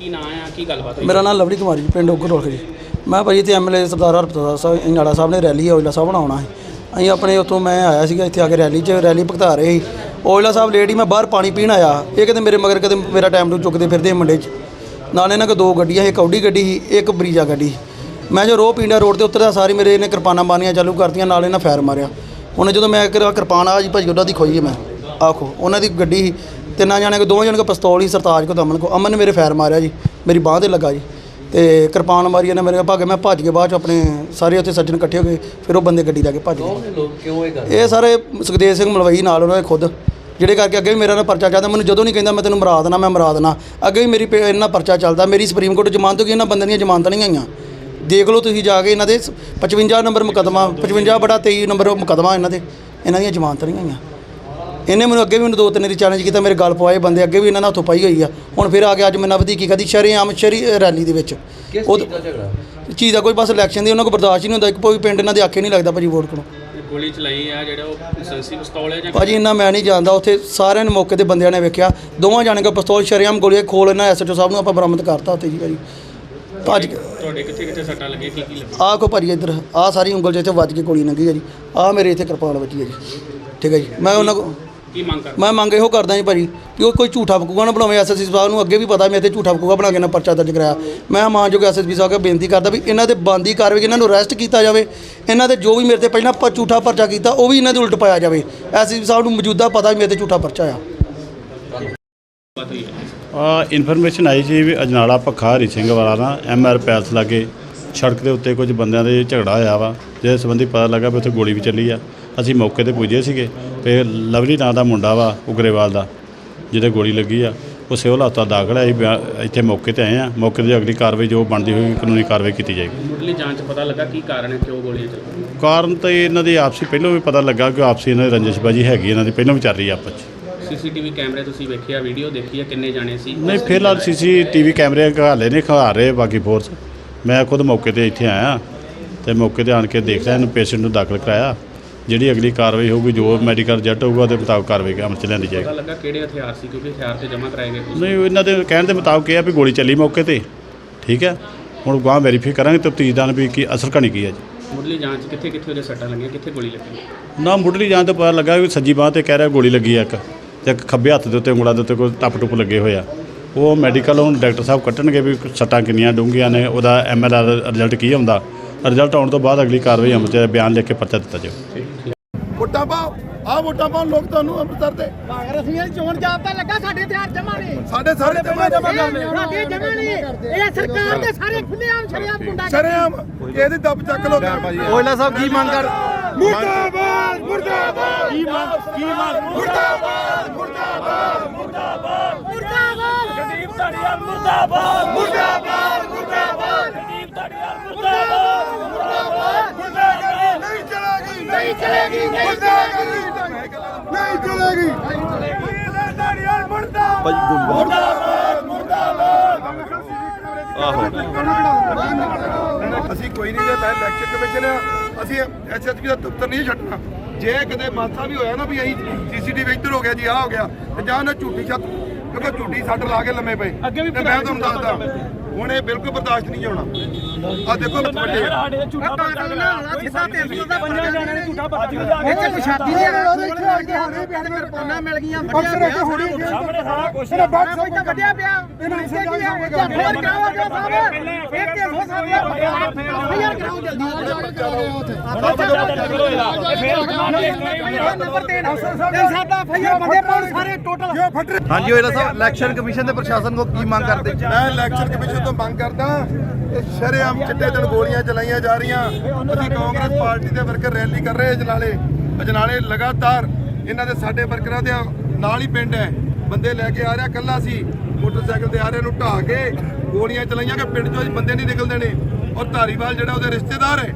ਕੀ ਨਾਂ ਆ, ਕੀ ਗੱਲਬਾਤ ਹੋਈ? ਮੇਰਾ ਨਾਮ ਲਵਲੀ ਕੁਮਾਰੀ ਜੀ, ਪਿੰਡ ਉਗਰੋਲ ਜੀ। ਮੈਂ ਭਾਜੀ ਇੱਥੇ ਐਮਐਲਏ ਸਰਦਾਰ ਹਰਪ੍ਰਸਾਦ ਸਾਹਿਬ ਇੰਨਾਲਾ ਸਾਹਿਬ ਨੇ ਰੈਲੀ ਔਜਲਾ ਸਾਹਿਬ ਬਣਾਉਣਾ ਹੈ ਅਸੀਂ ਆਪਣੇ ਉੱਥੋਂ ਮੈਂ ਆਇਆ ਸੀਗਾ, ਇੱਥੇ ਆ ਕੇ ਰੈਲੀ 'ਚ, ਰੈਲੀ ਭਗਤਾ ਰਹੇ ਸੀ। ਔਜਲਾ ਸਾਹਿਬ ਲੇਟ ਹੀ ਮੈਂ ਬਾਹਰ ਪਾਣੀ ਪੀਣ ਆਇਆ। ਇਹ ਕਿਤੇ ਮੇਰੇ ਮਗਰ ਕਦੇ ਮੇਰਾ ਟਾਈਮ ਨੂੰ ਚੁੱਕਦੇ ਫਿਰਦੇ ਮੁੰਡੇ 'ਚ। ਨਾਲ ਇਹਨਾਂ ਕੋਲ ਦੋ ਗੱਡੀਆਂ ਇੱਕ ਆਡੀ ਗੱਡੀ ਸੀ, ਇੱਕ ਬਰੀਜਾ ਗੱਡੀ ਸੀ। ਮੈਂ ਜੋ ਰੋ ਪਿੰਡਾ ਰੋਡ ਤੇ ਉਤਰਦਾ, ਸਾਰੇ ਮੇਰੇ ਇਹਨੇ ਕਿਰਪਾਨਾਂ ਮਾਰਨੀਆਂ ਚਾਲੂ ਕਰਤੀਆਂ, ਨਾਲ ਇਹਨਾਂ ਫਾਇਰ ਮਾਰਿਆ। ਉਹਨੇ ਜਦੋਂ ਮੈਂ ਕਿਹਾ ਕਿਰਪਾਨ ਆ ਜੀ, ਭਾਜੀ ਉਹਨਾਂ ਦੀ ਖੋਈ ਹੈ ਮੈਂ। ਆਖੋ, ਉਹਨਾਂ ਦੀ ਗੱਡੀ ਸੀ। ਤਿੰਨਾਂ ਜਾਣੇ ਕੋ ਦੋਵਾਂ ਜਾਣੇ ਕੋ ਪਿਸਤੌਲ ਹੀ ਸਰਤਾਜ ਕੋ ਦਮਨ ਕੋ ਅਮਨ ਨੇ ਮੇਰੇ ਫਾਇਰ ਮਾਰਿਆ ਜੀ ਮੇਰੀ ਬਾਹ ਤੇ ਲੱਗਾ ਜੀ। ਤੇ ਕਿਰਪਾਨ ਮਾਰੀ ਇਹਨੇ ਮੇਰੇ ਭਾਗੇ ਮੈਂ ਭੱਜ ਕੇ ਬਾਅਦ ਚ ਆਪਣੇ ਸਾਰੇ ਉੱਥੇ ਸੱਜਣ ਇਕੱਠੇ ਹੋ ਗਏ ਫਿਰ ਉਹ ਬੰਦੇ ਗੱਡੀ ਲੈ ਕੇ ਭੱਜ ਗਏ। ਲੋਕ? ਕਿਉਂ ਇਹ ਸਾਰੇ ਸੁਖਦੇਵ ਸਿੰਘ ਮਲਵਈ ਨਾਲ ਉਹਨਾਂ ਨੇ ਖੁਦ ਜਿਹੜੇ ਕਰਕੇ ਅੱਗੇ ਵੀ ਮੇਰਾ ਨਾ ਪਰਚਾ ਚੱਲਦਾ ਮੈਨੂੰ ਜਦੋਂ ਨਹੀਂ ਕਹਿੰਦਾ ਮੈਂ ਤੈਨੂੰ ਮਰਾ ਦੇਣਾ ਮੈਂ ਮਰਾ ਦੇਣਾ ਅੱਗੇ ਵੀ ਮੇਰੀ ਪੇ- ਇਹਨਾਂ ਪਰਚਾ ਚੱਲਦਾ ਮੇਰੀ ਸੁਪਰੀਮ ਕੋਰਟ ਜ਼ਮਾਨਤ ਹੋ ਗਈ ਇਹਨਾਂ ਬੰਦਿਆਂ ਦੀਆਂ ਜ਼ਮਾਨਤਾਂ ਨਹੀਂ ਆਈਆਂ? ਦੇਖ ਲਓ ਤੁਸੀਂ ਜਾ ਕੇ ਇਹਨਾਂ ਦੇ 55 ਨੰਬਰ ਮੁਕੱਦਮਾ 55 ਬੜਾ 23 ਨੰਬਰ ਮੁਕੱਦਮਾ ਇਹਨਾਂ ਦੇ ਇਹਨਾਂ ਦੀਆਂ ਜ਼ਮਾਨਤਾਂ ਨਹੀਂ ਆਈਆਂ। ਇਹਨੇ ਮੈਨੂੰ ਅੱਗੇ ਵੀ ਮੈਨੂੰ ਦੋ ਤਿੰਨ ਵਾਰੀ ਚੈਲੰਜ ਕੀਤਾ ਮੇਰੇ ਗੱਲ ਪਵਾਏ ਬੰਦੇ ਅੱਗੇ ਵੀ ਇਹਨਾਂ ਨਾਲ ਹੱਥੋਂ ਪਾਈ ਹੋਈ ਆ। ਹੁਣ ਫਿਰ ਆ ਕੇ ਅੱਜ ਮੈਨਾਂ ਵਧੀਕੀ ਕਦੀ ਸ਼ਰੇਆਮ ਸ਼ਰੀ ਰੈਲੀ ਦੇ ਵਿੱਚ। ਕਿਸ ਉਹ ਚੀਜ਼ ਦਾ ਝਗੜਾ? ਚੀਜ਼ ਦਾ ਕੋਈ ਬਸ ਇਲੈਕਸ਼ਨ ਦੀ ਉਹਨਾਂ ਕੋਲ ਬਰਦਾਸ਼ਤ ਹੀ ਨਹੀਂ ਹੁੰਦਾ ਇੱਕ ਕੋਈ ਪਿੰਡ ਇਹਨਾਂ ਦੇ ਆਖੇ ਨਹੀਂ ਲੱਗਦਾ ਭਾਜੀ ਵੋਟ ਕੋਲੋਂ। ਗੋਲੀ ਚਲਾਈ ਆ ਜਿਹੜਾ ਉਹ ਲਾਇਸੈਂਸੀ ਪਿਸਤੌਲ ਹੈ ਜਾਂ ਭਾਜੀ ਇੰਨਾ ਮੈਂ ਨਹੀਂ ਜਾਣਦਾ ਉੱਥੇ ਸਾਰਿਆਂ ਨੇ ਮੌਕੇ ਤੇ ਬੰਦਿਆਂ ਨੇ ਵੇਖਿਆ। ਦੋਵਾਂ ਜਾਣੇ ਕੋ ਪਿਸਤੌਲ ਸ਼ਰੇਆਮ ਗੋਲੀਆਂ ਖੋਲ ਇਹਨਾਂ ਐਸਐਚਓ ਸਾਹਿਬ ਨੂੰ ਆਪਾਂ ਬਰਾਮਦ ਕਰਤਾ ਉੱਥੇ ਜੀ ਭਾਜੀ। ਭੱਜ ਕੇ ਤੁਹਾਡੇ ਕਿੱਥੇ ਕਿੱਥੇ ਸੱਟਾਂ ਲੱਗੀਆਂ ਕੀ ਕੀ ਲੱਗਾ ਆਹ ਕੋ ਭਾਜੀ ਇੱਧਰ ਆਹ ਸਾਰੀ ਉਂਗਲ 'ਚ ਇੱਥੇ ਵੱਜ ਕੇ ਗੋਲੀ ਲੰਗੀ ਹੈ ਜੀ। ਆਹ ਮੇਰੇ ਇੱਥੇ ਕਿਰਪਾਨ ਵੱਜੀ ਹੈ ਜੀ। ਠੀਕ ਹੈ ਜੀ ਮੈਂ ਉਹਨਾਂ ਕੋ ਕੀ ਮੰਗ ਕਰ ਮੈਂ ਮੰਗ ਇਹੋ ਕਰਦਾ ਜੀ ਭਾਜੀ ਕਿ ਉਹ ਕੋਈ ਝੂਠਾ ਫਕੂਗਾ ਨਾ ਬਣਾਵੇ ਐਸਐਸਪੀ ਸਾਹਿਬ ਨੂੰ। ਅੱਗੇ ਵੀ ਪਤਾ ਮੈਂ ਤੇ ਝੂਠਾ ਫਕੂਗਾ ਬਣਾ ਕੇ ਨਾ ਪਰਚਾ ਦਰਜ ਕਰਾਇਆ। ਮੈਂ ਮਾਨਯੋਗ ਐਸਐਸਪੀ ਸਾਹਿਬ ਅੱਗੇ ਬੇਨਤੀ ਕਰਦਾ ਵੀ ਇਹਨਾਂ ਤੇ ਬੰਦੀ ਕਾਰਵਾਈ ਇਹਨਾਂ ਨੂੰ ਅਰੈਸਟ ਕੀਤਾ ਜਾਵੇ। ਇਹਨਾਂ ਤੇ ਜੋ ਵੀ ਮੇਰੇ ਤੇ ਪਹਿਲਾਂ ਪ- ਝੂਠਾ ਪਰਚਾ ਕੀਤਾ ਉਹ ਵੀ ਇਹਨਾਂ ਦੇ ਉਲਟ ਪਾਇਆ ਜਾਵੇ। ਐਸਐਸਪੀ ਸਾਹਿਬ ਨੂੰ ਮੌਜੂਦਾ ਪਤਾ ਵੀ ਮੇਰੇ ਤੇ ਝੂਠਾ ਪਰਚਾ ਆ। ਇਨਫੋਰਮੇਸ਼ਨ ਆਈ ਸੀ ਵੀ ਅਜਨਾਲਾ ਪੱਖਾ ਹਰੀ ਸਿੰਘ ਵਾਲਾ ਨਾ ਐਮਆਰ ਪੈਲਸ ਲਾਗੇ ਸੜਕ ਦੇ ਉੱਤੇ ਕੁਝ ਬੰਦਿਆਂ ਦੇ ਝਗੜਾ ਹੋਇਆ ਵਾ। ਜਿਹਦੇ ਸੰਬੰਧੀ ਪਤਾ ਲੱਗਾ ਵੀ ਉੱਥੇ ਗੋਲੀ ਵੀ ਚੱਲੀ ਆ। ਅਸੀਂ ਮੌਕੇ ਤੇ ਪੁੱਜੇ ਸੀਗੇ ਤੇ ਲਵਲੀ ਨਾਂ ਦਾ ਮੁੰਡਾ ਵਾ ਉਗਰੇਵਾਲ ਦਾ ਜਿਹਦੇ ਗੋਲੀ ਲੱਗੀ ਆ ਉਹ ਸਿਵਲ ਹਸਪਤਾਲ ਦਾਖਲ ਹੈ ਅਸੀਂ ਇੱਥੇ ਮੌਕੇ ਤੇ ਆਏ ਆ ਮੌਕੇ ਤੇ ਅਗਲੀ ਕਾਰਵਾਈ ਜੋ ਬਣਦੀ ਹੋਈ ਕਾਨੂੰਨੀ ਕਾਰਵਾਈ ਕੀਤੀ ਜਾਏਗੀ। ਮੁੱਢਲੀ ਜਾਂਚ ਪਤਾ ਲੱਗਾ ਕੀ ਕਾਰਨ ਹੈ ਕਿਉਂ ਗੋਲੀਆਂ ਚੱਲੀਆਂ? ਕਾਰਨ ਤਾਂ ਇਹਨਾਂ ਦੀ ਆਪਸੀ ਪਹਿਲਾਂ ਵੀ ਪਤਾ ਲੱਗਾ ਕਿ ਆਪਸੀ ਇਹਨਾਂ ਦੀ ਰੰਜਿਸ਼ਬਾਜੀ ਹੈਗੀ ਇਹਨਾਂ ਦੀ ਪਹਿਲਾਂ ਵੀ ਚੱਲ ਰਹੀ ਆ ਆਪਸ 'ਚ। ਸੀਸੀਟੀਵੀ ਕੈਮਰੇ ਤੁਸੀਂ ਵੇਖਿਆ ਵੀਡੀਓ ਦੇਖੀ ਹੈ ਕਿੰਨੇ ਜਾਣੇ ਸੀ? ਨਹੀਂ ਫਿਲਹਾਲ ਸੀਸੀਟੀਵੀ ਕੈਮਰੇ ਘਾਲੇ ਨੇ ਖਾ ਰਹੇ ਬਾਕੀ ਫੋਰਸ ਮੈਂ ਖੁਦ ਮੌਕੇ ਤੇ ਇੱਥੇ ਆਇਆ ਤੇ ਮੌਕੇ ਤੇ ਆਣ ਕੇ ਦੇਖ ਲਿਆ ਇਹਨੂੰ ਪੇਸ਼ੈਂਟ ਨੂੰ ਦਾਖਲ ਕਰਾਇਆ। ਜਿਹੜੀ ਅਗਲੀ ਕਾਰਵਾਈ ਹੋਊਗੀ ਜੋ ਮੈਡੀਕਲ ਰਿਜ਼ਲਟ ਹੋਊਗਾ ਉਹਦੇ ਮੁਤਾਬਕ ਕਾਰਵਾਈ ਅਮਲ ਚ ਲਿਆਂਦੀ ਜਾਏਗੀ। ਲੱਗਾ ਕਿਹੜੇ ਹਥਿਆਰ ਸੀ ਕਿਉਂਕਿ ਹਥਿਆਰ ਤੇ ਜਮ੍ਹਾਂ ਕਰਾਏ ਗਏ ਕੁਛ। ਨਹੀਂ ਇਹਨਾਂ ਦੇ ਕਹਿਣ ਦੇ ਮੁਤਾਬਕ ਇਹ ਆ ਵੀ ਗੋਲੀ ਚੱਲੀ ਮੌਕੇ ਤੇ। ਠੀਕ ਹੈ? ਹੁਣ ਗਾਂ ਵੈਰੀਫਾਈ ਕਰਾਂਗੇ ਤਫਤੀਸ਼ਦਾਰ ਵੀ ਕੀ ਅਸਰ ਕਣੀ ਕੀ ਹੈ ਜੀ। ਮੁੱਢਲੀ ਜਾਂਚ ਕਿੱਥੇ ਕਿੱਥੇ ਉਹਦੇ ਸੱਟਾਂ ਲੱਗੀਆਂ ਕਿੱਥੇ ਗੋਲੀ ਲੱਗੀ? ਨਾ ਮੁੱਢਲੀ ਜਾਣ ਤੋਂ ਪਤਾ ਲੱਗਾ ਕਿ ਸੱਜੀ ਬਾਹ ਤੇ ਕਹਿ ਰਿਹਾ ਗੋਲੀ ਲੱਗੀ ਆ ਇੱਕ। ਤੇ ਇੱਕ ਖੱਬੇ ਹੱਥ ਦੇ ਉੱਤੇ ਉਂਗਲਾਂ ਦੇ ਉੱਤੇ ਕੋਈ ਟੱਪ ਟੁੱਪ ਲੱਗੇ ਹੋਏ ਆ। ਉਹ ਮੈਡੀਕਲ ਹੁਣ ਡਾਕਟਰ ਸਾਹਿਬ ਕੱਟਣਗੇ ਵੀ ਸੱਟਾਂ ਕਿੰਨੀਆਂ ਡੂੰਘੀਆਂ ਨੇ ਉਹਦਾ ਐਮਐਲਆਰ ਰਿਜ਼ਲਟ ਕੀ ਆਉਂਦਾ। ਰਿਜ਼ਲਟ ਆਉਣ ਤੋਂ ਬਾਅਦ ਅਗਲੀ ਕਾਰਵਾਈ ਅਮਲ ਚ ਬਿਆਨ ਲਿਖ ਕੇ ਪਰਚਾ ਦਿੱਤਾ ਜਾਊ। ਵੋਟਾਂ ਪਾਓ ਆ ਵੋਟਾਂ ਪਾਉਣ ਲੋਕ ਤੁਹਾਨੂੰ ਅੰਮ੍ਰਿਤਸਰ ਦੇ। ਕਾਂਗਰਸੀਆਂ ਦੀ ਚੋਣ ਜਾਬਤਾ ਲੱਗਾ ਸਾਡੇ ਤੇ ਹਰ ਜਮਾ ਨੇ ਸਾਡੇ ਸਾਰੇ ਜਮਾ ਜਮਾ ਕਰ ਲੈ ਸਾਡੇ ਜਮਾ ਨੇ ਇਹ ਸਰਕਾਰ ਦੇ ਸਾਰੇ ਖੁੱਲੇਆਮ ਸ਼ਰਿਆਮ ਗੁੰਡਾ ਸ਼ਰੇਆਮ ਇਹਦੀ ਦੱਬ ਚੱਕ ਲੋ ਓਇਲਾ ਸਾਹਿਬ ਕੀ ਮੰਗ ਕਰ ਮੁਰਦਾਬਾਦ ਮੁਰਦਾਬਾਦ। ਕੀ ਮੰਗ ਕੀ ਮੰਗ ਮੁਰਦਾਬਾਦ ਮੁਰਦਾਬਾਦ ਮੁਰਦਾਬਾਦ ਗਰੀਬ ਧੜੀਆਂ ਮੁਰਦਾਬਾਦ ਮੁਰਦਾਬਾਦ ਮੁਰਦਾਬਾਦ ਗਰੀਬ ਧੜੀਆਂ ਮੁਰਦਾਬਾਦ ਮੁਰਦਾਬਾਦ ਨਹੀਂ ਚਲੇਗੀ ਨਹੀਂ ਚਲੇਗੀ ਨਹੀਂ। ਚਲੇਗੀ। ਨਹੀਂ ਚਲੇਗੀ। ਗਰੀਬ ਧੜੀਆਂ ਮੁਰਦਾਬਾਦ ਮੁਰਦਾਬਾਦ। ਮੁਰਦਾਬਾਦ ਆਹੋ। ਅਸੀਂ ਕੋਈ ਨਹੀਂ ਜੇ ਮੈਂ ਇਲੈਕਸ਼ਨ ਕਮਿਸ਼ਨ ਆ। ਅਸੀਂ ਐਸਐਸਪੀ ਦਾ ਦਫ਼ਤਰ ਨਹੀਂ ਛੱਡਣਾ। ਜੇ ਕਿਤੇ ਮਾਸਾ ਵੀ ਹੋਇਆ ਨਾ ਵੀ ਅਸੀਂ ਸੀਸੀਟੀਵੀ ਇੱਧਰ ਹੋ ਗਿਆ ਜੀ ਆਹ ਹੋ ਗਿਆ ਤੇ ਜਾਂ ਨਾ ਝੂਠੀ ਛੱਤ ਕਿਉਂਕਿ ਝੂਠੀ ਸੱਟ ਲਾ ਕੇ ਲੰਮੇ ਪਏ। ਅੱਗੇ ਵੀ ਮੈਂ ਤੁਹਾਨੂੰ ਦੱਸਦਾ ਹੁਣ ਇਹ ਬਿਲਕੁਲ ਬਰਦਾਸ਼ਤ ਨਹੀਂ ਹੋਣਾ। ਆ ਦੇਖੋ ਵੱਡੇ ਆ। ਸਾਡੇ ਤੇ ਝੂਠਾ ਪਰਚਾ ਲੱਗਾ ਸਿੱਧਾ ਤੇ ਦਾ ਪੰਜਾਂ ਜਾਣਿਆਂ ਨੇ ਝੂਠਾ ਲੱਗਾ ਇੱਥੇ ਪਛਾਤੀ ਦੇ ਕਿਰਪਾਨਾਂ ਮਿਲ ਗਈਆਂ ਵੱਡਿਆ ਪਿਆ ਸਾਹਮਣੇ ਸਾਰਾ ਕੁਝ ਬਾਕਸ ਵਿੱਚ ਵੱਡਿਆ ਪਿਆ ਇਹਨਾਂ ਇੱਥੇ ਕੀ ਆ? ਹੋਰ ਕਰਾਓ। ਜੋ ਸਾਹਿਬ ਇੱਕ ਕੇ ਹੋ ਸਾਹਿਬ ਯਾਰ ਕਰਾਓ ਜਲਦੀ ਨੰਬਰ 3 ਤੇ ਸਾਡਾ ਫਈਆ ਬੰਦੇ ਪਾਉਣ ਸਾਰੇ ਟੋਟਲ ਹਾਂਜੀ ਓਇਲਾ ਸਾਹਿਬ ਇਲੈਕਸ਼ਨ ਕਮਿਸ਼ਨ ਤੇ ਪ੍ਰਸ਼ਾਸਨ ਕੋ ਕੀ ਮੰਗ ਕਰਦੇ? ਮੈਂ ਇਲੈਕਸ਼ਨ ਕਮਿਸ਼ਨ ਤੋਂ ਮੰਗ ਕਰਦਾ ਇਹ ਸ਼ਰੇਆਮ ਚਿੱਟੇ ਦਿਨ ਗੋਲੀਆਂ ਚਲਾਈਆਂ ਜਾ ਰਹੀਆਂ? ਅਸੀਂ ਕਾਂਗਰਸ ਪਾਰਟੀ ਦੇ ਵਰਕਰ ਰੈਲੀ ਕਰ ਰਹੇ ਅਜਨਾਲੇ ਅਜਨਾਲੇ ਲਗਾਤਾਰ ਇਹਨਾਂ ਦੇ ਸਾਡੇ ਵਰਕਰਾਂ ਦੇ ਨਾਲ ਹੀ ਪਿੰਡ ਹੈ। ਬੰਦੇ ਲੈ ਕੇ ਆ ਰਿਹਾ ਕੱਲਾ ਸੀ। ਮੋਟਰਸਾਈਕਲ ਤੇ ਆ ਰਿਹਾ ਨੂੰ ਢਾਹ ਕੇ ਗੋਲੀਆਂ ਚਲਾਈਆਂ ਕਿ ਪਿੰਡ ਚੋਂ ਬੰਦੇ ਨਹੀਂ ਨਿਕਲਦੇ ਨੇ। ਔਰ ਧਾਰੀਵਾਲ ਜਿਹੜਾ ਉਹਦੇ ਰਿਸ਼ਤੇਦਾਰ ਹੈ,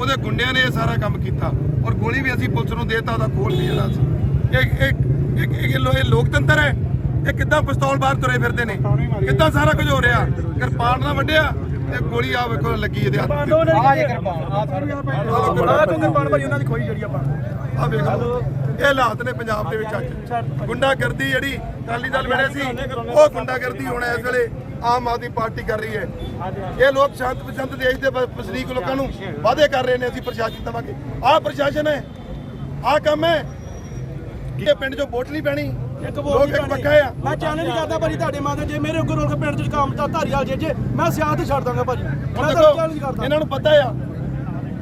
ਉਹਦੇ ਗੁੰਡਿਆਂ ਨੇ ਇਹ ਸਾਰਾ ਕੰਮ ਕੀਤਾ। ਔਰ ਗੋਲੀ ਵੀ ਅਸੀਂ ਪੁਲਿਸ ਨੂੰ ਦੇਤਾ, ਉਹਦਾ ਖੋਲ ਵੀ ਜਿਹੜਾ ਸੀ। ਇਹ ਇਹ ਇਹ- ਇਹ ਲੋਕਤੰਤਰ ਹੈ। ਇਹ ਕਿੱਦਾਂ ਪਿਸਤੌਲ ਬਾਹਰ ਤੁਰੇ ਫਿਰਦੇ ਨੇ? ਕਿੱਦਾਂ ਸਾਰਾ ਕੁਝ ਹੋ ਰਿਹਾ? ਕਿਰਪਾਨ ਨਾਲ ਵੱਢਿਆ। ਤੇ ਗੋਲੀ ਆ ਵੇਖੋ ਲੱਗੀ ਇਹਦੇ ਹੱਥ ਤੇ ਆ ਜੇ ਕਿਰਪਾਨ ਆ ਆ ਤੂੰ ਕਿਰਪਾਨ ਭਾਈ। ਉਹਨਾਂ ਦੀ ਖੋਈ ਜਿਹੜੀ ਆਪਾਂ। ਆ ਵੇਖ ਲਓ। ਇਹ ਹਾਲਾਤ ਨੇ ਪੰਜਾਬ ਦੇ ਵਿੱਚ ਅੱਜ। ਗੁੰਡਾਗਰਦੀ ਜਿਹੜੀ ਅਕਾਲੀ ਦਲ ਵੇਲੇ ਸੀ ਉਹ ਗੁੰਡਾਗਰਦੀ ਹੁਣ ਇਸ ਵੇਲੇ ਆਮ ਆਦਮੀ ਪਾਰਟੀ ਕਰ ਰਹੀ ਹੈ। ਇਹ ਲੋਕ ਸ਼ਾਂਤ ਪਸੰਦ ਦੇਸ਼ ਦੇ ਵਸਨੀਕ ਲੋਕਾਂ ਨੂੰ ਵਾਅਦੇ ਕਰ ਰਹੇ ਨੇ ਅਸੀਂ ਪ੍ਰਸ਼ਾਸਨ ਦੇਵਾਂਗੇ। ਆਹ ਪ੍ਰਸ਼ਾਸਨ ਹੈ ਆਹ ਕੰਮ ਹੈ। ਇਹ ਪਿੰਡ 'ਚੋਂ ਵੋਟ ਨਹੀਂ ਪੈਣੀ। ਇੱਕ ਲੋਕ ਵੋਟ ਮੈਂ ਚੈਲੰਜ ਕਰਦਾ ਭਾਜੀ ਤੁਹਾਡੇ ਮਾਂ ਦੇ ਜੇ ਮੇਰੇ ਉੱਗਰ ਰੋਲ ਕੇ ਪਿੰਡ ਚ ਕੰਮ ਤਾਂ ਧਾਰੀਵਾਲ ਜੇ ਜੇ ਮੈਂ ਸਿਆਸਤ ਹੀ ਛੱਡ ਦਾਂਗਾ ਭਾਜੀ। ਹੁਣ ਮੈਂ ਤਾਂ ਦੇਖੋ ਚੈਲੰਜ ਕਰਦਾ। ਇਹਨਾਂ ਨੂੰ ਪਤਾ ਆ।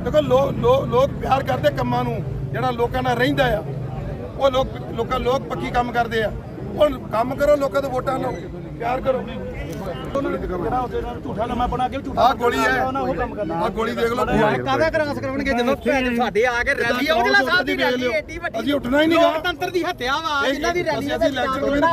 ਦੇਖੋ ਲੋ- ਲੋ- ਲੋਕ ਪਿਆਰ ਕਰਦੇ ਕੰਮਾਂ ਨੂੰ ਜਿਹੜਾ ਲੋਕਾਂ ਨਾਲ ਰਹਿੰਦਾ ਆ। ਉਹ ਲੋਕ ਲੋਕਾਂ ਲੋਕ ਪੱਕੀ ਕੰਮ ਕਰਦੇ ਆ। ਹੁਣ ਕੰਮ ਕਰੋ ਲੋਕਾਂ ਤੋਂ ਵੋਟਾਂ ਲਓ। ਪਿਆਰ ਕਰੋ। ਜਿਹੜਾ ਉਹਦੇ ਨਾਲ ਝੂਠਾ ਲੰਮਾ ਬਣਾ ਕੇ ਝੂਠਾ ਆਹ ਗੋਲੀ ਹੈ। ਉਹਨਾਂ ਉਹ ਕੰਮ ਕਰਨਾ। ਆਹ ਗੋਲੀ ਦੇਖ ਲਓ ਕਾਹਦਾ ਕਰਾਸ ਕਰਨਗੇ ਜਦੋਂ ਭੈਣ ਸਾਡੇ ਆ ਕੇ ਰੈਲੀ ਆ ਉਹਦੇ ਨਾਲ ਸਾਹਿਬ ਦੀ ਰੈਲੀ ਏਡੀ ਵੱਡੀ ਅਸੀਂ ਉੱਠਣਾ ਹੀ ਨਹੀਂਗਾ ਲੋਕਤੰਤਰ ਦੀ ਹੱਤਿਆ ਵਾ ਜਿਨ੍ਹਾਂ ਦੀ ਰੈਲੀ ਆ ਅਸੀਂ election